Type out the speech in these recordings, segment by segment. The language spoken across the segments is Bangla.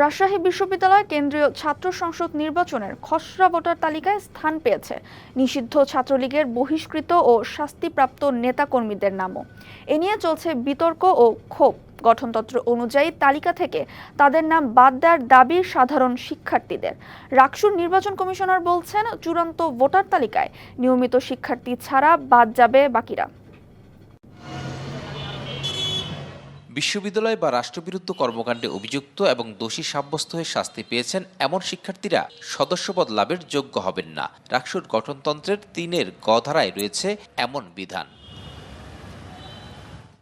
রাজশাহী বিশ্ববিদ্যালয় কেন্দ্রীয় ছাত্র সংসদ নির্বাচনের খসড়া ভোটার তালিকায় স্থান পেয়েছে। নিষিদ্ধ ছাত্রলীগের বহিষ্কৃত ও শাস্তিপ্রাপ্ত নেতাকর্মীদের নামও। এ নিয়ে চলছে বিতর্ক ও ক্ষোভ। গঠনতন্ত্র অনুযায়ী তালিকা থেকে তাদের নাম বাদ দেওয়ার দাবি সাধারণ শিক্ষার্থীদের। রাকসুর নির্বাচন কমিশনার বলছেন, চূড়ান্ত ভোটার তালিকায় নিয়মিত শিক্ষার্থী ছাড়া বাদ যাবে বাকিরা। বিশ্ববিদ্যালয় বা রাষ্ট্রবিরুদ্ধ কর্মকাণ্ডে অভিযুক্ত এবং দোষী সাব্যস্ত হয়ে শাস্তি পেয়েছেন এমন শিক্ষার্থীরা সদস্যপদ লাভের যোগ্য হবেন না। রাকসুর গঠনতন্ত্রের তিনের গধারায় ধারায় রয়েছে এমন বিধান।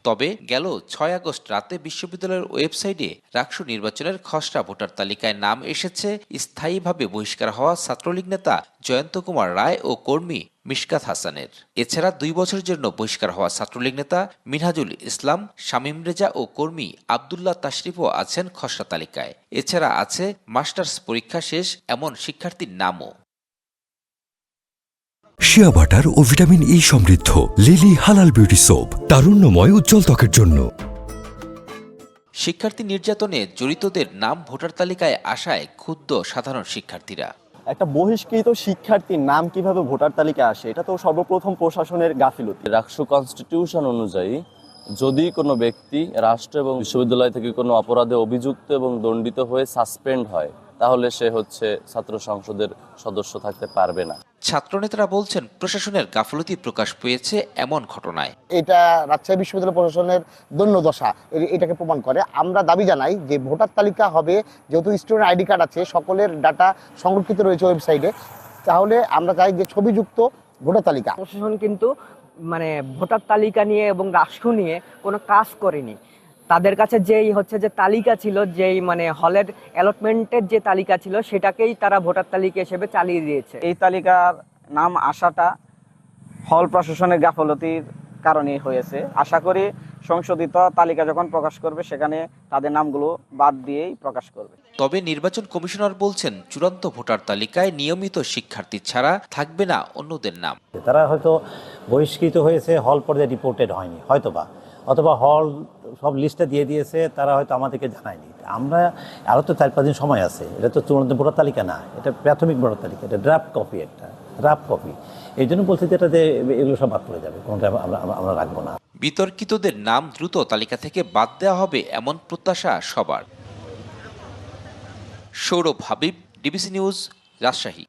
তবে গেল ছয় আগস্ট রাতে বিশ্ববিদ্যালয়ের ওয়েবসাইটে রাকসু নির্বাচনের খসড়া ভোটার তালিকায় নাম এসেছে। স্থায়ীভাবে বহিষ্কার হওয়া ছাত্রলীগ নেতা জয়ন্ত কুমার রায় ও কর্মী মিশকাত হাসানের। এছাড়া দুই বছরের জন্য বহিষ্কার হওয়া ছাত্রলীগ নেতা মিনহাজুল ইসলাম, শামীম রেজা ও কর্মী আবদুল্লাহ তাশরিফও আছেন খসড়া তালিকায়। এছাড়া আছে মাস্টার্স পরীক্ষা শেষ, এমন শিক্ষার্থীর নামও। শিয়া বাটার ও ভিটামিন ই সমৃদ্ধ। লিলি হালাল বিউটি সোপ তারুণ্যময় উজ্জ্বল ত্বকের জন্য। শিক্ষার্থী নির্যাতনে জড়িতদের নাম ভোটার তালিকায় আসায় ক্ষুব্ধ সাধারণ শিক্ষার্থীরা। একটা বহিষ্কৃত শিক্ষার্থীর নাম কীভাবে ভোটার তালিকায় আসে এটা তো সর্বপ্রথম প্রশাসনের গাফিলতি। রাষ্ট্র কনস্টিটিউশন অনুযায়ী যদি কোনো ব্যক্তি রাষ্ট্র এবং বিশ্ববিদ্যালয় থেকে কোনো অপরাধে অভিযুক্ত এবং দণ্ডিত হয়ে সাসপেন্ড হয় তাহলে সে হচ্ছে ছাত্র সংসদের সদস্য থাকতে পারবে না। ছাত্রনেতারা বলছেন প্রশাসনের গাফলতি প্রকাশ পেয়েছে এমন ঘটনায়। এটা রাজশাহী বিশ্ববিদ্যালয় প্রশাসনের দৈন্যদশা। এটাকে প্রমাণ করে। আমরা দাবি জানাই যে ভোটার তালিকা হবে যেহেতু স্টুডেন্ট আইডি কার্ড আছে সকলের ডাটা সংরক্ষিত রয়েছে ওয়েবসাইটে তাহলে আমরা চাই যে ছবিযুক্ত ভোটার তালিকা। প্রশাসন কিন্তু মানে ভোটার তালিকা নিয়ে এবং রাষ্ট্র নিয়ে কোনো কাজ করেনি। তাদের কাছে যেই হচ্ছে যে তালিকা ছিল, যেই মানে হলের অ্যালটমেন্টের যে তালিকা ছিল, সেটাকেই তারা ভোটার তালিকা হিসেবে চালিয়ে দিয়েছে। এই তালিকার নাম আসাটা হল প্রশাসনের গাফলতির কারণে হয়েছে। আশা করি সংশোধিত তালিকা যখন প্রকাশ করবে সেখানে তাদের নামগুলো বাদ দিয়েই প্রকাশ করবে। তবে নির্বাচন কমিশনার বলছেন চূড়ান্ত ভোটার তালিকায় নিয়মিত শিক্ষার্থী ছাড়া থাকবে না অন্যদের নাম। তারা হয়তো বহিষ্কৃত হয়েছে হল পর্যায়ে রিপোর্টেড হয়নি হয়তোবা। অথবা হল সব লিস্টে দিয়ে দিয়েছে তারা হয়তো আমাদেরকে জানায়নি। আমরা আরও তো চার পাঁচ দিন সময় আছে। এটা তো চূড়ান্ত ভোটার তালিকা না এটা প্রাথমিক ভোটার তালিকা এটা ড্রাফট কপি একটা ড্রাফট কপি এই জন্য বলছি যে এটাতে এগুলো সব বাদ পড়ে যাবে কোনটা আমরা- আমরা রাখব না। বিতর্কিতদের নাম দ্রুত তালিকা থেকে বাদ দেওয়া হবে এমন প্রত্যাশা সবার। Saurav Habib, DBC news, Rajshahi.